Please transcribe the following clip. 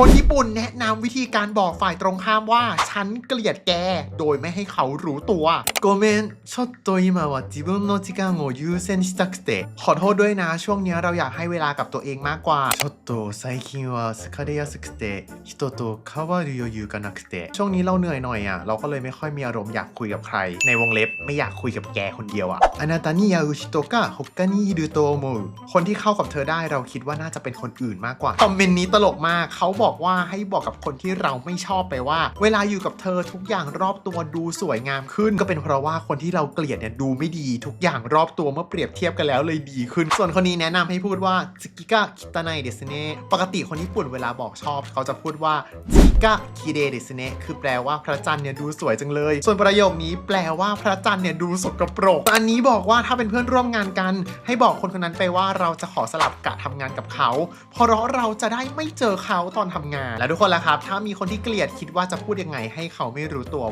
คนญี่ปุ่นแนะนำวิธีการบอกฝ่ายตรงข้ามว่า ฉันเกลียดแก โดยไม่ให้เขารู้ตัวโกเมนชดตัวอิมาวะจิบุนโนจิกาโงยูเซนชิตักเตะขอโทษด้วยนะ ช่วงนี้เราอยากให้เวลากับตัวเองมากกว่าชดตัวไซคิวะสคาเดยสกเตะฮิโตโตคาวาริโยยูกันักเตะช่วงนี้เราเหนื่อยหน่อยอะเราก็เลยไม่ค่อยมีอารมณ์อยากคุยกับใคร ในวงเล็บไม่อยากคุยกับแกคนเดียวอะอนาตานิยาอุชิโตกะฮกกานิดูโตโมคนที่เข้ากับเธอได้เราคิดว่าน่าจะเป็นคนอื่นมากกว่าคอมเมนต์นี้ตลกมากเขาบอกอกว่าให้บอกกับคนที่เราไม่ชอบไปว่า เวลาอยู่กับเธอทุกอย่างรอบตัวดูสวยงามขึ้น ก็เป็นเพราะว่าคนที่เราเกลียดเนี่ยดูไม่ดีทุกอย่างรอบตัวเมื่อเปรียบเทียบกันแล้วเลยดีขึ้น ส่วนคนนี้แนะนำให้พูดว่าจิกิกะคิตาไนเดสเนะปกติคนญี่ปุ่นเวลาบอกชอบ เขาจะพูดว่าจิกิกะคิเดเดสเนะคือแปลว่าพระจันทร์เนี่ยดูสวยจังเลย ส่วนประโยคนี้แปลว่าพระจันทร์เนี่ยดูสกปรกอันนี้บอกว่าถ้าเป็นเพื่อนร่วมงานกัน ให้บอกคนคนนั้นไปว่าเราจะขอสลับกะทำงานกับเขา เพราะเราจะได้ไม่เจอเขาตอนทำงาน และทุกคนล่ะครับ ถ้ามีคนที่เกลียดคิดว่าจะพูดยังไงให้เขาไม่รู้ตัว